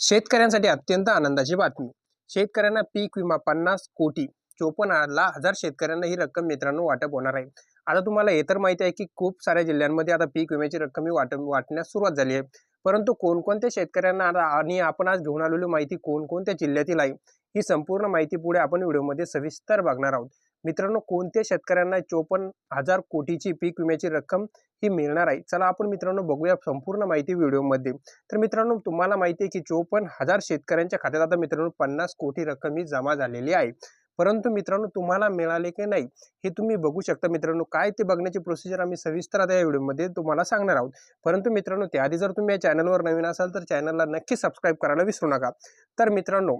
शेतकऱ्यांसाठी अत्यंत आनंदाची बातमी. शेतकऱ्यांना पीक विमा पन्नास कोटी चोपन्न ला हजार शेतकऱ्यांना ही रक्कम मित्रांनो वाटप होणार आहे. आता तुम्हाला हे तर माहिती आहे की खूप साऱ्या जिल्ह्यांमध्ये आता पीक विम्याची रक्कम ही वाटप वाटण्यास सुरुवात झाली आहे. परंतु कोणकोणत्या शेतकऱ्यांना आता आणि आपण आज घेऊन आलेली माहिती कोणकोणत्या जिल्ह्यातील आहे ही संपूर्ण माहिती पुढे आपण व्हिडिओमध्ये सविस्तर बघणार आहोत. मित्रांनो कोणत्या शेतकऱ्यांना चोपन्न हजार कोटीची पीक विम्याची रक्कम ही मिळणार आहे? चला आपण मित्रांनो बघूया संपूर्ण माहिती व्हिडिओमध्ये. तर मित्रांनो तुम्हाला माहिती आहे की चोपन्न हजार शेतकऱ्यांच्या खात्यात आता मित्रांनो पन्नास कोटी रक्कम ही जमा झालेली आहे. परंतु मित्रांनो तुम्हाला मिळाले की नाही हे तुम्ही बघू शकता मित्रांनो. काय ते बघण्याची प्रोसिजर आम्ही सविस्तर आता या व्हिडिओमध्ये तुम्हाला सांगणार आहोत. परंतु मित्रांनो त्याआधी जर तुम्ही या चॅनलवर नवीन असाल तर चॅनलला नक्की सबस्क्राईब करायला विसरू नका. तर मित्रांनो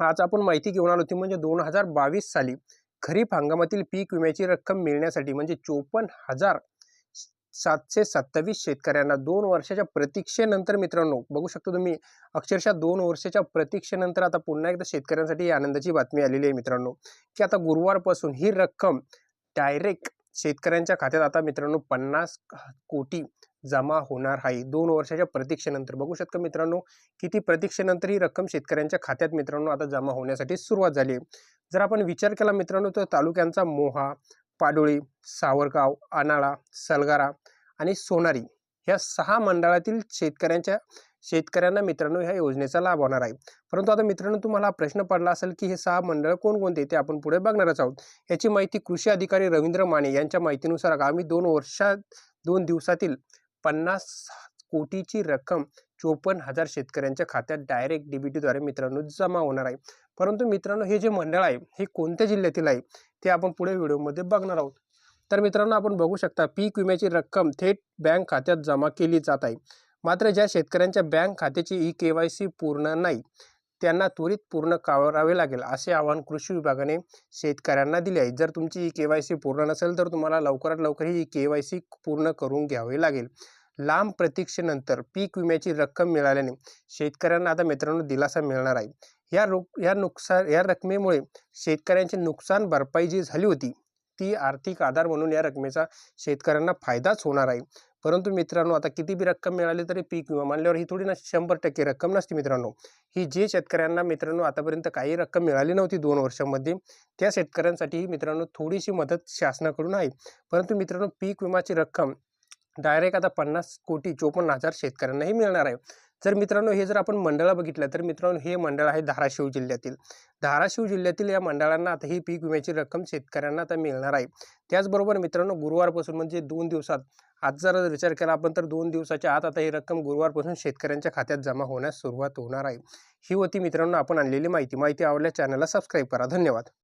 आज आपण माहिती घेऊन आलो ती म्हणजे दोन हजार बावीस साली खरीप हंगामातील पीक विम्याची रक्कम मिळण्यासाठी म्हणजे चोपन्न हजार सातशे सत्तावीस शेतकऱ्यांना दोन वर्षाच्या प्रतीक्षेनंतर मित्रांनो बघू शकतो तुम्ही अक्षरशः दोन वर्षाच्या प्रतीक्षेनंतर आता पुन्हा एकदा शेतकऱ्यांसाठी आनंदाची बातमी आलेली आहे मित्रांनो की आता गुरुवारपासून ही रक्कम डायरेक्ट शेतकऱ्यांच्या खात्यात आता मित्रांनो पन्नास कोटी जमा होणार आहे. दोन वर्षाच्या प्रतीक्षेनंतर. बघू शकता मित्रांनो किती प्रतीक्षेनंतर ही रक्कम शेतकऱ्यांच्या खात्यात मित्रांनो आता जमा होण्यासाठी सुरुवात झाली आहे. जर आपण विचार केला मित्रांनो तर तालुक्यांचा मोहा पाडोळी सावरगाव अनाळा सलगारा आणि सोनारी ह्या सहा मंडळातील शेतकऱ्यांच्या शेतकऱ्यांना मित्रांनो ह्या योजनेचा लाभ होणार आहे. परंतु आता मित्रांनो तुम्हाला प्रश्न पडला असेल की हे सहा मंडळ कोणकोणते ते आपण पुढे बघणारच आहोत. याची माहिती कृषी अधिकारी रवींद्र माने यांच्या माहितीनुसार आगामी दोन वर्षात दोन दिवसातील पन्नास कोटीची रक्कम चोपन्न हजार शेतकऱ्यांच्या खात्यात डायरेक्ट डीबीटीद्वारे मित्रांनो जमा होणार आहे. परंतु मित्रांनो हे जे मंडळ आहे हे कोणत्या जिल्ह्यातील आहे ते आपण पुढे व्हिडिओमध्ये बघणार आहोत. तर मित्रांनो आपण बघू शकता पीक विम्याची रक्कम थेट बँक खात्यात जमा केली जात आहे. मात्र ज्या शेतकऱ्यांच्या बँक खात्याची ई के वाय सी पूर्ण नाही त्यांना त्वरित पूर्ण करावे लागेल असे आवाहन कृषी विभागाने शेतकऱ्यांना दिले आहे. जर तुमची ई के वाय सी पूर्ण नसेल तर तुम्हाला लवकरात लवकर ही के वाय सी पूर्ण करून घ्यावे लागेल. लांब प्रतीक्षेनंतर पीक विम्याची रक्कम मिळाल्याने शेतकऱ्यांना आता मित्रांनो दिलासा मिळणार आहे. या रु या नुकसान या रकमेमुळे शेतकऱ्यांची नुकसान भरपाई जी झाली होती ती आर्थिक आधार म्हणून या रकमेचा शेतकऱ्यांना फायदाच होणार आहे. परंतु मित्रांनो आता किती बी रक्कम मिळाली तरी पीक विमा मानल्यावर ही थोडी ना शंभर टक्के रक्कम नसते मित्रांनो. ही जे शेतकऱ्यांना मित्रांनो आतापर्यंत काही रक्कम मिळाली नव्हती दोन वर्षांमध्ये त्या शेतकऱ्यांसाठीही मित्रांनो थोडीशी मदत शासनाकडून आहे. परंतु मित्रांनो पीक विमाची रक्कम डायरेक्ट आता पन्नास कोटी चोपन्न हजार शेतकऱ्यांनाही मिळणार आहे. जर मित्रांनो हे जर आपण मंडळ बघितलं तर मित्रांनो हे मंडळ आहे धाराशिव जिल्ह्यातील. धाराशिव जिल्ह्यातील या मंडळांना आता ही पीक विम्याची रक्कम शेतकऱ्यांना आता मिळणार आहे. त्याचबरोबर मित्रांनो गुरुवारपासून म्हणजे दोन दिवसात आज जर विचार केला आपण तर दोन दिवसाच्या आत आता ही रक्कम गुरुवारपासून शेतकऱ्यांच्या खात्यात जमा होण्यास सुरुवात होणार आहे. ही होती मित्रांनो आपण आणलेली माहिती. माहिती आवडल्या चॅनलला सबस्क्राईब करा. धन्यवाद.